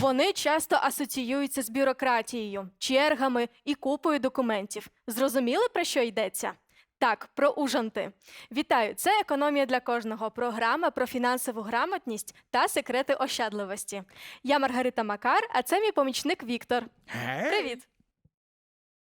Вони часто асоціюються з бюрократією, чергами і купою документів. Зрозуміли, про що йдеться? Так, про ужанти. Вітаю! Це економія для кожного. Програма про фінансову грамотність та секрети ощадливості. Я Маргарита Макар, а це мій помічник Віктор. Привіт!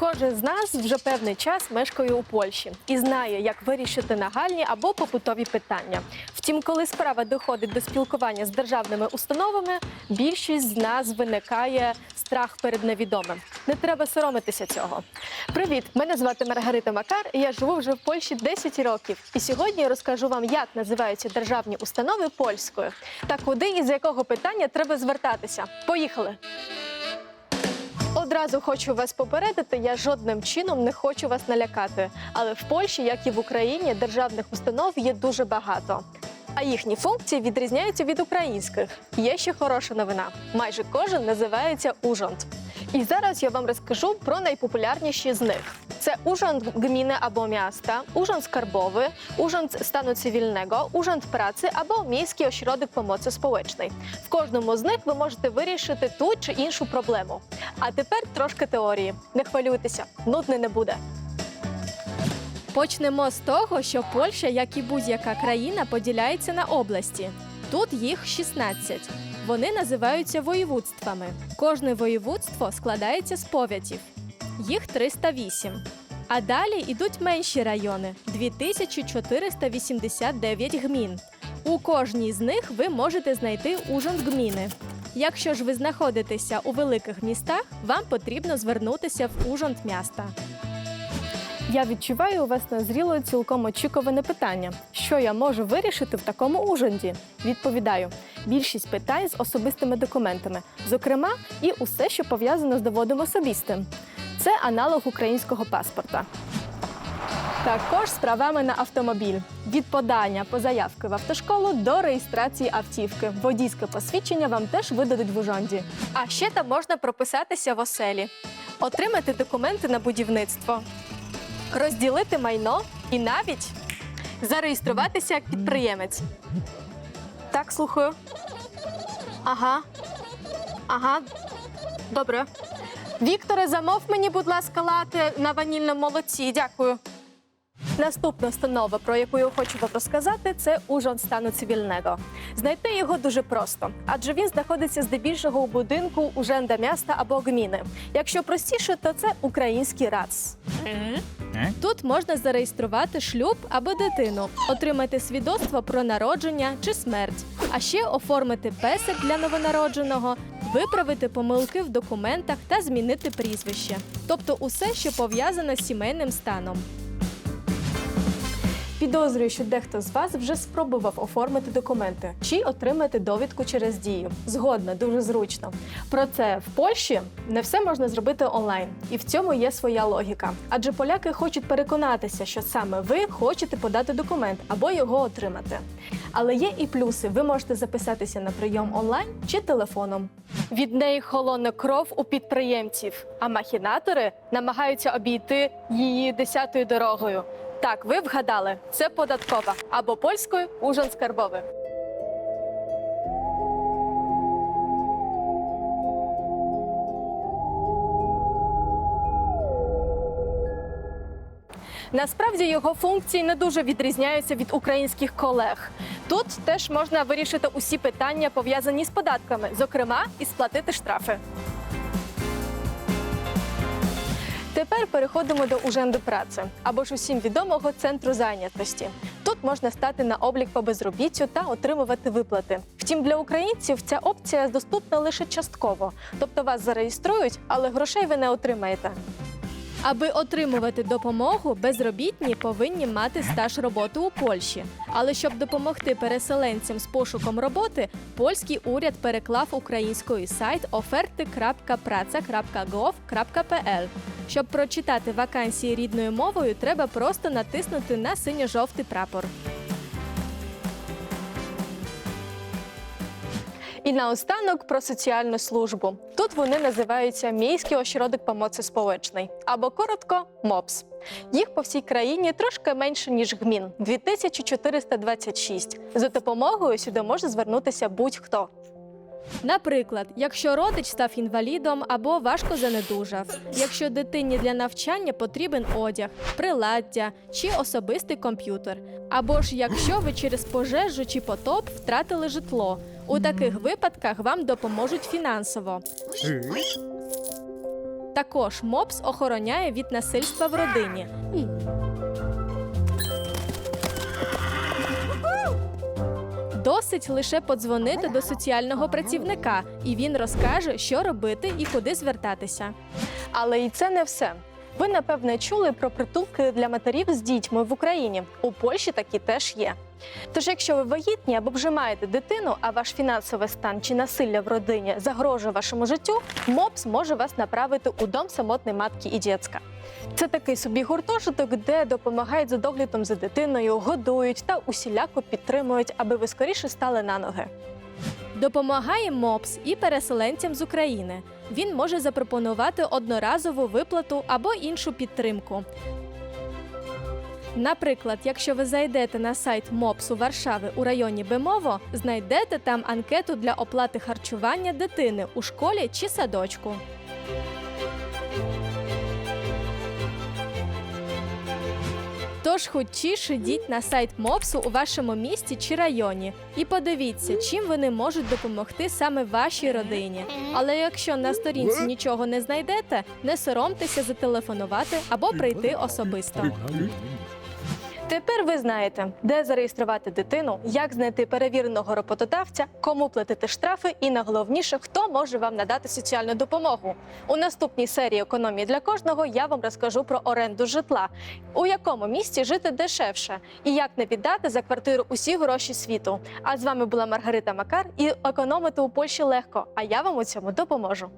Кожен з нас вже певний час мешкає у Польщі і знає, як вирішити нагальні або побутові питання. Втім, коли справа доходить до спілкування з державними установами, більшість з нас виникає страх перед невідомим. Не треба соромитися цього. Привіт! Мене звати Маргарита Макар. і Я живу вже в Польщі 10 років. І сьогодні розкажу вам, як називаються державні установи польською та куди і з якого питання треба звертатися. Поїхали! Одразу хочу вас попередити, я жодним чином не хочу вас налякати. Але в Польщі, як і в Україні, державних установ є дуже багато. А їхні функції відрізняються від українських. Є ще хороша новина. Майже кожен називається ужонт. І зараз я вам розкажу про найпопулярніші з них. Це urząd gminy або miasta, urząd skarbowy, urząd stanu cywilnego, urząd pracy або міський ośrodek pomocy społecznej. В кожному з них ви можете вирішити ту чи іншу проблему. А тепер трошки теорії. Не хвилюйтеся, нудне не буде. Почнемо з того, що Польща, як і будь-яка країна, поділяється на області. Тут їх 16. Вони називаються воєводствами. Кожне воєводство складається з повятів. Їх 308. А далі йдуть менші райони 2489 гмін. У кожній з них ви можете знайти ужин гміни. Якщо ж ви знаходитеся у великих містах, вам потрібно звернутися в ужин міста. Я відчуваю, у вас назріло цілком очікуване питання. Що я можу вирішити в такому ужинді? Відповідаю: більшість питань з особистими документами, зокрема, і усе, що пов'язано з доводом особистим. Це аналог українського паспорта. Також з правами на автомобіль від подання по заявки в автошколу до реєстрації автівки. Водійське посвідчення вам теж видадуть в ужонді. А ще там можна прописатися в оселі, отримати документи на будівництво, розділити майно і навіть зареєструватися як підприємець. Так, слухаю. Ага. Ага. Добре. Вікторе, замов мені, будь ласка, лати на ванільному молоці. Дякую. Наступна установа, про яку я хочу вам розказати, це ужин стану цивільного. Знайти його дуже просто, адже він знаходиться здебільшого у будинку уженда міста або гміни. Якщо простіше, то це український РАЦ. Тут можна зареєструвати шлюб або дитину, отримати свідоцтво про народження чи смерть, а ще оформити песик для новонародженого, виправити помилки в документах та змінити прізвище. Тобто усе, що пов'язано з сімейним станом. Підозрюю, що дехто з вас вже спробував оформити документи чи отримати довідку через дію. Згодна, дуже зручно. Проте в Польщі не все можна зробити онлайн, і в цьому є своя логіка. Адже поляки хочуть переконатися, що саме ви хочете подати документ або його отримати. Але є і плюси. Ви можете записатися на прийом онлайн чи телефоном. Від неї холоне кров у підприємців, а махінатори намагаються обійти її десятою дорогою. Так, ви вгадали, це податкова або польською ужин скарбовий. Насправді його функції не дуже відрізняються від українських колег. Тут теж можна вирішити усі питання пов'язані з податками, зокрема і сплатити штрафи. Тепер переходимо до уженду праці або ж усім відомого центру зайнятості. Тут можна стати на облік по безробіттю та отримувати виплати. Втім, для українців ця опція доступна лише частково, тобто вас зареєструють, але грошей ви не отримаєте. Аби отримувати допомогу, безробітні повинні мати стаж роботи у Польщі. Але щоб допомогти переселенцям з пошуком роботи, польський уряд переклав українською сайт оферти.praca.gov.pl. Щоб прочитати вакансії рідною мовою, треба просто натиснути на синьо-жовтий прапор. І наостанок про соціальну службу. Тут вони називаються Мійський ощородок помоці сполечний або коротко МОПС. Їх по всій країні трошки менше ніж гмін 2426. За допомогою сюди може звернутися будь-хто. Наприклад, якщо родич став інвалідом або важко занедужав, якщо дитині для навчання потрібен одяг, приладдя чи особистий комп'ютер, або ж якщо ви через пожежу чи потоп втратили житло. У таких випадках вам допоможуть фінансово. Також МОПС охороняє від насильства в родині. Досить лише подзвонити до соціального працівника, і він розкаже, що робити і куди звертатися. Але і це не все. Ви напевне чули про притулки для матерів з дітьми в Україні. У Польщі такі теж є. Тож, якщо ви вагітні або вже маєте дитину, а ваш фінансовий стан чи насилля в родині загрожує вашому життю, МОПС може вас направити у дом самотної матки і дітська. Це такий собі гуртожиток, де допомагають за доглядом за дитиною, годують та усіляко підтримують, аби ви скоріше стали на ноги. Допомагає МОПС і переселенцям з України. Він може запропонувати одноразову виплату або іншу підтримку. Наприклад, якщо ви зайдете на сайт МОПСу Варшави у районі Бемово, знайдете там анкету для оплати харчування дитини у школі чи садочку. Тож хочіше йдіть на сайт МОПСу у вашому місті чи районі і подивіться, чим вони можуть допомогти саме вашій родині. Але якщо на сторінці нічого не знайдете, не соромтеся зателефонувати або прийти особисто. Тепер ви знаєте, де зареєструвати дитину, як знайти перевіреного роботодавця, кому платити штрафи, і найголовніше, хто може вам надати соціальну допомогу. У наступній серії економії для кожного я вам розкажу про оренду житла, у якому місті жити дешевше, і як не віддати за квартиру усі гроші світу. А з вами була Маргарита Макар і економити у Польщі легко. А я вам у цьому допоможу.